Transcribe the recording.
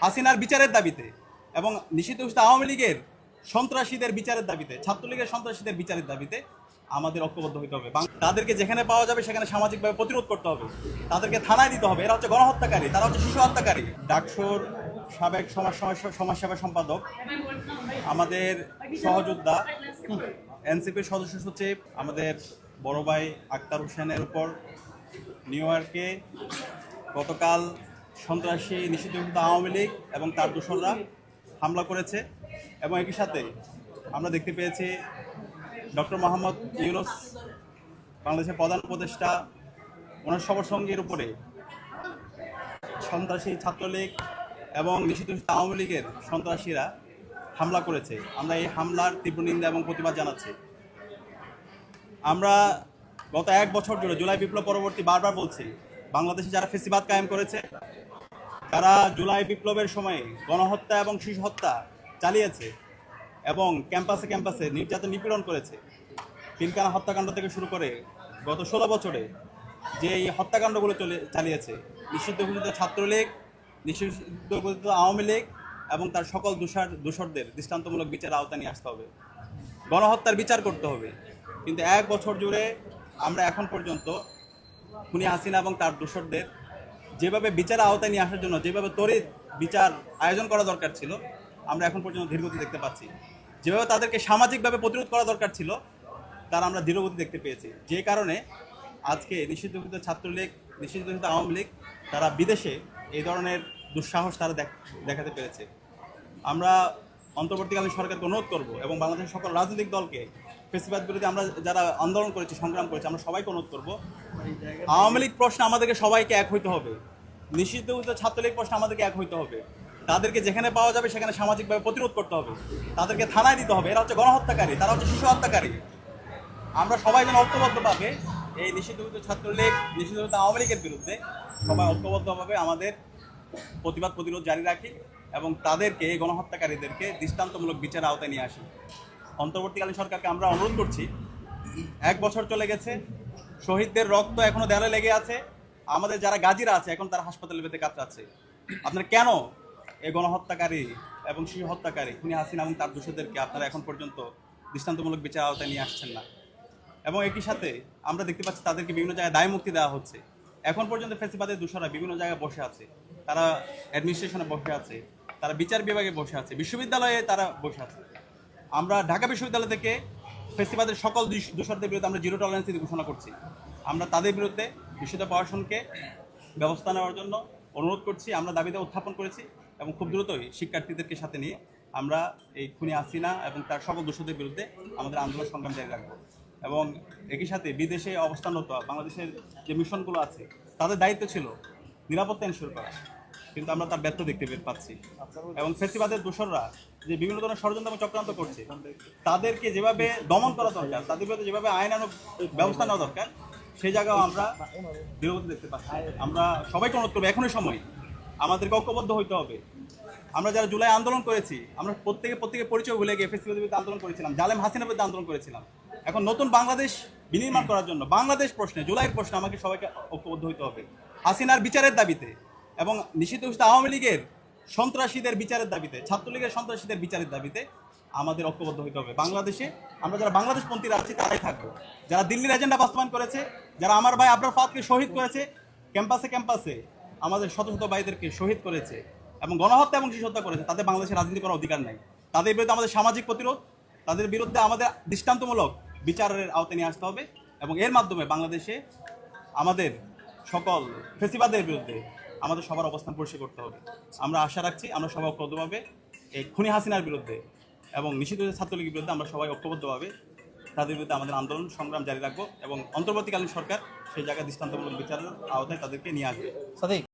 হাসিনার বিচারের দাবিতে এবং নিষিদ্ধ ঘোষিত আওয়ামী লীগের সন্ত্রাসীদের বিচারের দাবিতে, ছাত্রলীগের সন্ত্রাসীদের বিচারের দাবিতে আমাদের ঐক্যবদ্ধ হতে হবে। তাদেরকে যেখানে পাওয়া যাবে সেখানে সামাজিকভাবে প্রতিরোধ করতে হবে। তাদেরকে থানায় দিতে হবে। এরা হচ্ছে গণহত্যাকারী, তারা হচ্ছে শিশু হত্যাকারী। ডাকসুর সাবেক সমাজ সমাজ- সমাজসেবা সম্পাদক, আমাদের সহযোদ্ধা, এনসিপির সদস্য সচিব, আমাদের বড় ভাই আক্তার হোসেনের উপর নিউ ইয়র্কে গতকাল সন্ত্রাসী নিষিদ্ধ আওয়ামী লীগ এবং তার দোসররা হামলা করেছে। এবং একই সাথে আমরা দেখতে পেয়েছি ডক্টর মোহাম্মদ ইউনুস বাংলাদেশের প্রধান উপদেষ্টা ওনার সবার সঙ্গীর উপরে সন্ত্রাসী ছাত্রলীগ এবং নিষিদ্ধ আওয়ামী লীগের সন্ত্রাসীরা হামলা করেছে। আমরা এই হামলার তীব্র নিন্দা এবং প্রতিবাদ জানাচ্ছি। আমরা গত এক বছর জুড়ে জুলাই বিপ্লব পরবর্তী বারবার বলছি, বাংলাদেশে যারা ফেসিবাদ কায়েম করেছে তারা জুলাই বিপ্লবের সময়ে গণহত্যা এবং শিশু হত্যা চালিয়েছে এবং ক্যাম্পাসে ক্যাম্পাসে নির্যাতন নিপীড়ন করেছে। পিলকানা হত্যাকাণ্ড থেকে শুরু করে গত ষোলো বছরে যে এই হত্যাকাণ্ডগুলো চলে, চালিয়েছে, নিষিদ্ধ ঘোষিত ছাত্রলীগ, নিষিদ্ধ ঘোষিত আওয়ামী লীগ এবং তার সকল দোষার, দোষরদের দৃষ্টান্তমূলক বিচার আওতা নিয়ে আসতে হবে। গণহত্যার বিচার করতে হবে। কিন্তু এক বছর জুড়ে আমরা এখন পর্যন্ত খুনি হাসিনা এবং তার দোষরদের যেভাবে বিচার আওতায় নিয়ে আসার জন্য, যেভাবে তড়িৎ বিচার আয়োজন করা দরকার ছিল, আমরা এখন পর্যন্ত ধীরগতি দেখতে পাচ্ছি। যেভাবে তাদেরকে সামাজিকভাবে প্রতিরোধ করা দরকার ছিল, তার আমরা ধীরগতি দেখতে পেয়েছি। যে কারণে আজকে নিষিদ্ধঘোষিত ছাত্রলীগ নিষিদ্ধঘোষিত আওয়ামী লীগ, তারা বিদেশে এই ধরনের দুঃসাহস তারা দেখাতে পেরেছে। আমরা অন্তর্বর্তীকালীন সরকারকে অনুরোধ করব এবং বাংলাদেশের সকল রাজনৈতিক দলকে ফেসিবাদ বিরোধী আমরা যারা আন্দোলন করেছি, সংগ্রাম করেছি, আমরা সবাইকে অনুরোধ করব, আওয়ামী লীগ প্রশ্নে আমাদেরকে সবাইকে এক হইতে হবে। নিষিদ্ধ ছাত্রলীগ প্রশ্নে আমাদেরকে এক হইতে হবে। তাদেরকে যেখানে পাওয়া যাবে সেখানে সামাজিকভাবে প্রতিরোধ করতে হবে। তাদেরকে থানায় দিতে হবে। এরা হচ্ছে গণহত্যাকারী, তারা হচ্ছে শিশু হত্যাকারী। আমরা সবাই যেন ঐক্যবদ্ধভাবে এই নিষিদ্ধঘোষিত ছাত্রলীগ নিষিদ্ধঘোষিত আওয়ামী লীগের বিরুদ্ধে সবাই ঐক্যবদ্ধভাবে আমাদের প্রতিবাদ প্রতিরোধ জারি রাখি এবং তাদেরকে গণহত্যাকারীদেরকে দৃষ্টান্তমূলক বিচার আওতায় নিয়ে আসি। অন্তর্বর্তীকালীন সরকারকে আমরা অনুরোধ করছি, এক বছর চলে গেছে, শহীদদের রক্ত এখনও দেয়ালে লেগে আছে, আমাদের যারা গাজীরা আছে, এখন তারা হাসপাতালে বেঁধে কাতরাচ্ছে। আপনারা কেন এই গণহত্যাকারী এবং শিশু হত্যাকারী খুনি হাসিনা এবং তার দোষীদেরকে আপনারা এখন পর্যন্ত দৃষ্টান্তমূলক বিচার আওতায় নিয়ে আসছেন না? এবং একই সাথে আমরা দেখতে পাচ্ছি তাদেরকে বিভিন্ন জায়গায় দায় মুক্তি দেওয়া হচ্ছে। এখন পর্যন্ত ফেসিবাদের দোষরা বিভিন্ন জায়গায় বসে আছে। তারা অ্যাডমিনিস্ট্রেশনে বসে আছে, তারা বিচার বিভাগে বসে আছে, বিশ্ববিদ্যালয়ে তারা বসে আছে। আমরা ঢাকা বিশ্ববিদ্যালয় থেকে ফেসিবাদের সকল দোষ- দোষরদের বিরুদ্ধে আমরা জিরো টলারেন্স ঘোষণা করছি। আমরা তাদের বিরুদ্ধে বিশ্ববিদ্যালয় প্রশাসনকে ব্যবস্থা নেওয়ার জন্য অনুরোধ করছি, আমরা দাবিতে উত্থাপন করেছি এবং খুব দ্রুতই শিক্ষার্থীদেরকে সাথে নিয়ে আমরা এই খুনি হাসিনা এবং তার সকল দোষদের বিরুদ্ধে আমাদের আন্দোলন সংগ্রাম জারি রাখব। এবং একই সাথে বিদেশে অবস্থানরত বাংলাদেশের যে মিশনগুলো আছে, তাদের দায়িত্ব ছিল নিরাপত্তা এনশোর করা। কিন্তু আমরা তার ব্যর্থ দেখতে পাচ্ছি। এবং ফেসিবাদের দোসররা যে বিভিন্ন ধরনের ষড়যন্ত্র চক্রান্ত করছে, তাদেরকে যেভাবে দমন করা দরকার, তাদের বিরুদ্ধে যেভাবে আইন আইনানুগ ব্যবস্থা নেওয়া দরকার, সেই জায়গাও আমরা বিরোধী দেখতে পাচ্ছি। আমরা সবাইকে অনুরোধ করব, এখনই সময়। আমাদেরকে ঐক্যবদ্ধ হইতে হবে। আমরা যারা জুলাই আন্দোলন করেছি, আমরা প্রত্যেকে প্রত্যেকে পরিচয় ভুলে গিয়ে ফেসিবাদের বিরুদ্ধে আন্দোলন করেছিলাম, জালেম হাসিনার বিরুদ্ধে আন্দোলন করেছিলাম। এখন নতুন বাংলাদেশ বিনির্মাণ করার জন্য, বাংলাদেশ প্রশ্নে, জুলাইয়ের প্রশ্নে আমাকে সবাইকে ঐক্যবদ্ধ হইতে হবে। হাসিনার বিচারের দাবিতে এবং নিষিদ্ধ ঘোষিত আওয়ামী লীগের সন্ত্রাসীদের বিচারের দাবিতে, ছাত্রলীগের সন্ত্রাসীদের বিচারের দাবিতে আমাদের ঐক্যবদ্ধ হইতে হবে। বাংলাদেশে আমরা যারা বাংলাদেশপন্থীরা আছি, তারাই থাকব। যারা দিল্লির এজেন্ডা বাস্তবায়ন করেছে, যারা আমার ভাই আবরার ফাদকে শহীদ করেছে, ক্যাম্পাসে ক্যাম্পাসে আমাদের শত শত ভাইদেরকে শহীদ করেছে এবং গণহত্যা এবং শিশু করেছে তাদের বাংলাদেশে রাজনীতি করার অধিকার নাই। তাদের বিরুদ্ধে আমাদের সামাজিক প্রতিরোধ, তাদের বিরুদ্ধে আমাদের দৃষ্টান্তমূলক বিচারের আওতায় নিয়ে আসতে হবে এবং এর মাধ্যমে বাংলাদেশে আমাদের সকল ফেসিবাদের বিরুদ্ধে আমাদের সবার অবস্থান পরিষ্কার করতে হবে। আমরা আশা রাখছি আমরা সবাই ঐক্যবদ্ধভাবে এই খুনি হাসিনার বিরুদ্ধে এবং নিষিদ্ধ ছাত্রলীগের বিরুদ্ধে আমরা সবাই ঐক্যবদ্ধভাবে তাদের বিরুদ্ধে আমাদের আন্দোলন সংগ্রাম জারি রাখব এবং অন্তর্বর্তীকালীন সরকার সেই জায়গায় দৃষ্টান্তমূলক বিচারের আওতায় তাদেরকে নিয়ে আসবে।